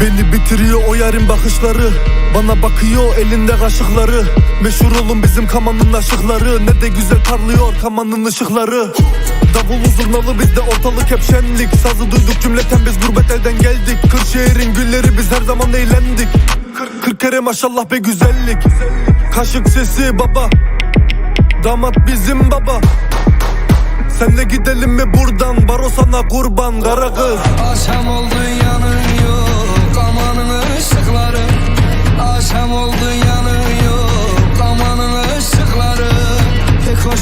Beni bitiriyor o yarın bakışları. Bana bakıyor elinde kaşıkları. Meşhur olun bizim kamanın aşıkları. Ne de güzel parlıyor kamanın ışıkları. Davul zurnalı bizde ortalık hep şenlik. Sazı duyduk cümleten biz gurbet elden geldik. Kırşehir'in gülleri biz her zaman eğlendik. Kırk, kırk kere maşallah be güzellik. Kaşık sesi baba. Damat bizim baba. Senle gidelim mi buradan? Baro sana kurban kara kız. Akşam oldu yanın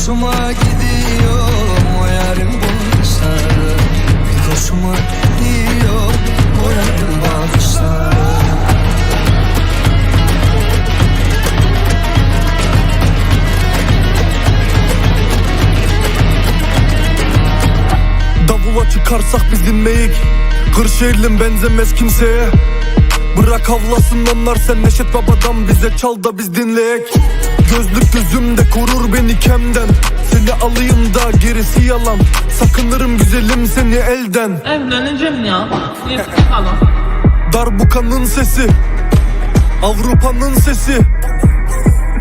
hoşuma gidiyor O yarın bakışları. Pek hoşuma gidiyor O yarın bakışları. Davula çıkarsak biz dinmeyik Kırşehirlim benzemez kimseye. Bırak havlasın onlar sen Neşet Baba'dan bize çal da biz dinleyek. Gözlük gözümde korur beni kemden Seni alayım da gerisi yalan. Sakınırım güzelim seni elden. Evleneceğim ya. Falan. Darbukanın sesi. Avrupa'nın sesi.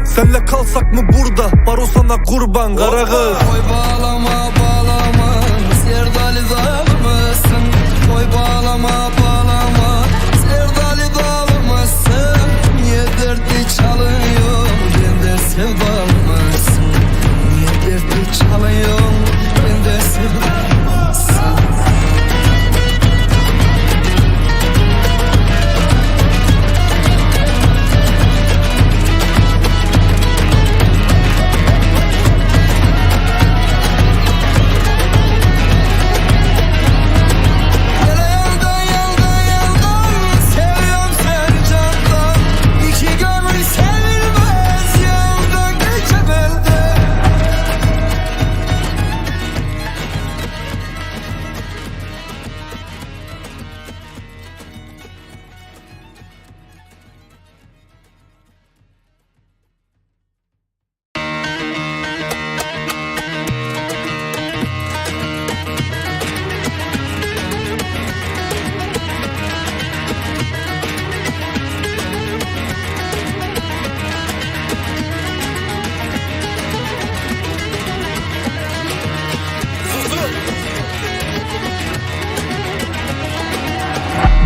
Senle kalsak mı burada? Baro sana kurban kara kız. Oy bağlama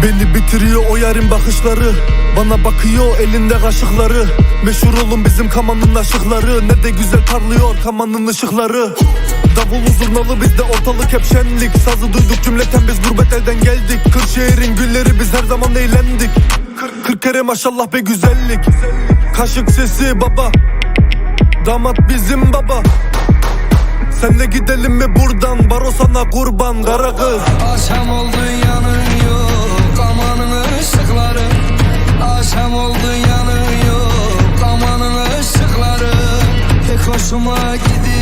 Beni bitiriyor o yarın bakışları. Bana bakıyor elinde kaşıkları. Meşhur olun bizim kamanın aşıkları. Ne de güzel parlıyor kamanın ışıkları. Davul zurnalı bizde ortalık hep şenlik. Sazı duyduk cümleten biz gurbet elden geldik. Kırşehir'in gülleri biz her zaman eğlendik. Kırk, kırk kere maşallah be güzellik. Kaşık sesi baba. Damat bizim baba. Senle gidelim mi buradan? Baro sana kurban kara kız. Akşam oldu yanın hoşuma gidiyor